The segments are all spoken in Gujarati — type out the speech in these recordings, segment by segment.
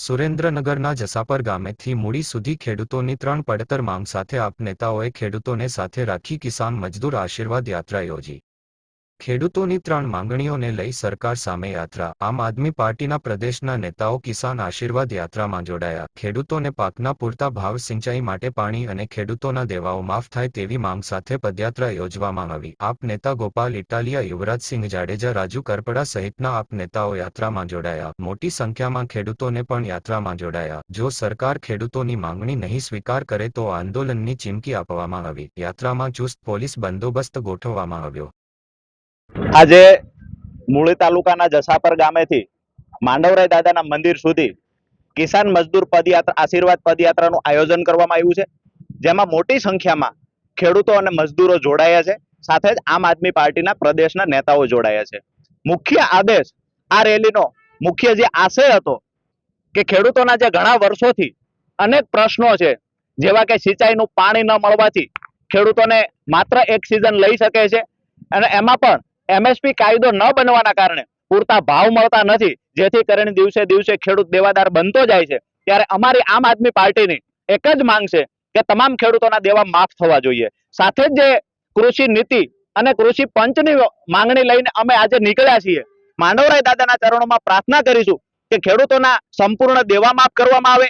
સુરેન્દ્રનગરના જસાપર ગામેથી મૂડી સુધી ખેડૂતોની ત્રણ પડતર માંગ સાથે આપ નેતાઓએ ખેડૂતોને સાથે રાખી કિસાન મજદૂર આશીર્વાદ યાત્રા યોજી. ખેડૂતોની ત્રણ માંગણીઓને લઈ સરકાર સામે યાત્રા. આમ આદમી પાર્ટીના પ્રદેશના નેતાઓ કિસાન આશીર્વાદ યાત્રામાં જોડાયા. ખેડૂતોને પાકના પૂરતા ભાવ, સિંચાઈ માટે પાણી અને ખેડૂતોના દેવાઓ માફ થાય તેવી માંગ સાથે પદયાત્રા યોજવામાં આવી. આપ નેતા ગોપાલ ઇટાલિયા યુવરાજસિંહ જાડેજા, રાજુ કરપડા સહિતના આપ નેતાઓ યાત્રામાં જોડાયા. મોટી સંખ્યામાં ખેડૂતોને પણ યાત્રામાં જોડાયા. જો સરકાર ખેડૂતોની માંગણી નહીં સ્વીકાર કરે તો આંદોલનની ચીમકી આપવામાં આવી. યાત્રામાં ચુસ્ત પોલીસ બંદોબસ્ત ગોઠવવામાં આવ્યો. આજે મૂળી તાલુકાના જસાપર ગામેથી માંડવરાય દાદાના મંદિર સુધી કિસાન મજદૂર પદયાત્રા, આશીર્વાદ પદયાત્રાનું આયોજન કરવામાં આવ્યું છે. જેમાં મોટી સંખ્યામાં ખેડૂતો અને મજદૂરો જોડાયા છે. સાથે જ આમ આદમી પાર્ટીના પ્રદેશના નેતાઓ જોડાયા છે. મુખ્ય આદેશ આ રેલીનો મુખ્ય જે આશય હતો કે ખેડૂતોના જે ઘણા વર્ષોથી અનેક પ્રશ્નો છે, જેવા કે સિંચાઈનું પાણી ન મળવાથી ખેડૂતોને માત્ર એક સિઝન લઈ શકે છે અને એમાં પણ એમએસપી કાયદો ન બનવાના કારણે પૂરતા ભાવ મળતા નથી. જેથી કરીને દિવસે દિવસે ખેડૂત દેવાદાર બનતો જાય છે. ત્યારે અમારી આમ આદમી પાર્ટીની એક જ માંગ છે કે તમામ ખેડૂતોના દેવા માફ થવા જોઈએ. સાથે જ કૃષિ નીતિ અને કૃષિ પંચની માંગણી લઈને અમે આજે નીકળ્યા છીએ માનવરાય દાદાના ચરણોમાં પ્રાર્થના કરીશું કે ખેડૂતોના સંપૂર્ણ દેવા માફ કરવામાં આવે,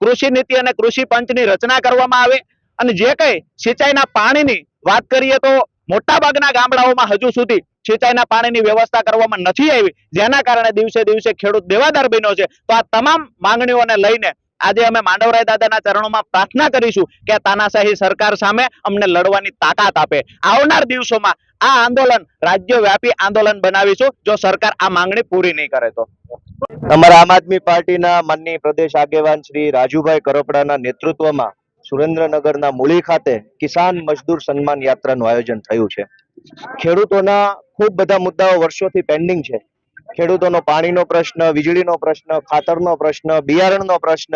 કૃષિ નીતિ અને કૃષિ પંચની રચના કરવામાં આવે અને જે કઈ સિંચાઈના પાણીની વાત કરીએ તો મોટા ભાગના ગામડાઓમાં હજુ સુધી સિંચાઈના પાણીની વ્યવસ્થા કરવામાં નથી આવી, જેના કારણે દિવસે દિવસે ખેડૂત દેવાદાર બન્યો છે. તો આ તમામ માંગણીઓને લઈને આજે અમે માંડવરાય દાદાના ચરણોમાં પ્રાર્થના કરીશું કે તાનાશાહી સરકાર સામે અમને લડવાની તાકાત આપે. આવનાર દિવસોમાં આ આંદોલન રાજ્યવ્યાપી આંદોલન બનાવીશું, જો સરકાર આ માંગણી પૂરી નહીં કરે તો. અમારા આમ આદમી પાર્ટીના માનની પ્રદેશ આગેવાન શ્રી રાજુભાઈ કરોપડાના નેતૃત્વમાં સુરેન્દ્રનગરના મૂળી ખાતે કિસાન મજદૂર સન્માન યાત્રાનું આયોજન થયું છે. ખેડૂતોના ખૂબ બધા મુદ્દાઓ વર્ષોથી પેન્ડિંગ છે. ખેડૂતોનો પાણીનો પ્રશ્ન, વીજળીનો પ્રશ્ન, ખાતરનો પ્રશ્ન, બિયારણનો પ્રશ્ન,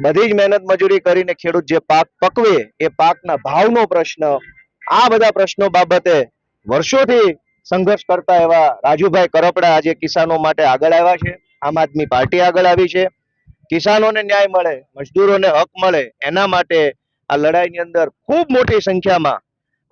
બધી જ મહેનત મજૂરી કરીને ખેડૂત જે પાક પકવે એ પાકના ભાવનો પ્રશ્ન, આ બધા પ્રશ્નો બાબતે વર્ષોથી સંઘર્ષ કરતા એવા રાજુભાઈ કરપડા આજે કિસાનો માટે આગળ આવ્યા છે. આમ આદમી પાર્ટી આગળ આવી છે. કિસાનોને ન્યાય મળે, મજદૂરોને હક મળે, એના માટે આ લડાઈની અંદર ખૂબ મોટી સંખ્યામાં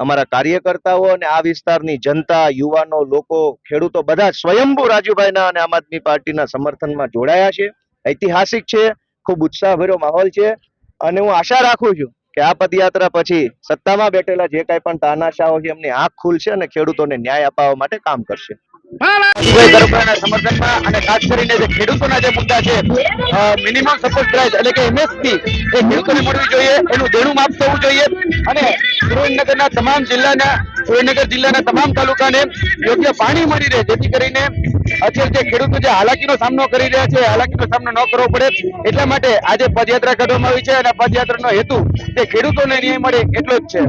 અમારા કાર્યકર્તાઓ અને આ વિસ્તારની જનતા, યુવાનો, લોકો, ખેડૂતો બધા સ્વયંભૂ રાજુભાઈના અને આમ આદમી પાર્ટીના સમર્થનમાં જોડાયા છે. ઐતિહાસિક છે, ખૂબ ઉત્સાહભર્યો માહોલ છે અને હું આશા રાખું છું કે આ પદયાત્રા પછી સત્તામાં બેઠેલા જે કાંઈ પણ તાનાશાહો છે એમની આંખ ખુલશે અને ખેડૂતોને ન્યાય અપાવવા માટે કામ કરશે. ખાસ કરીને ખેડૂતોના જે મુદ્દા છે મિનિમમ સપોર્ટ પ્રાઇસ એટલે કે એમએસપી મળવી જોઈએ, એનું દેણું માફ થવું જોઈએ અને તમામ જિલ્લાના, સુરેન્દ્રનગર જિલ્લાના તમામ તાલુકાને યોગ્ય પાણી મળી રહે, જેથી કરીને અત્યારે જે ખેડૂતો જે હાલાકીનો સામનો કરી રહ્યા છે, હાલાકીનો સામનો ન કરવો પડે, એટલા માટે આજે પદયાત્રા કાઢવામાં આવી છે અને પદયાત્રાનો હેતુ તે ખેડૂતોને ન્યાય મળે એટલો જ છે.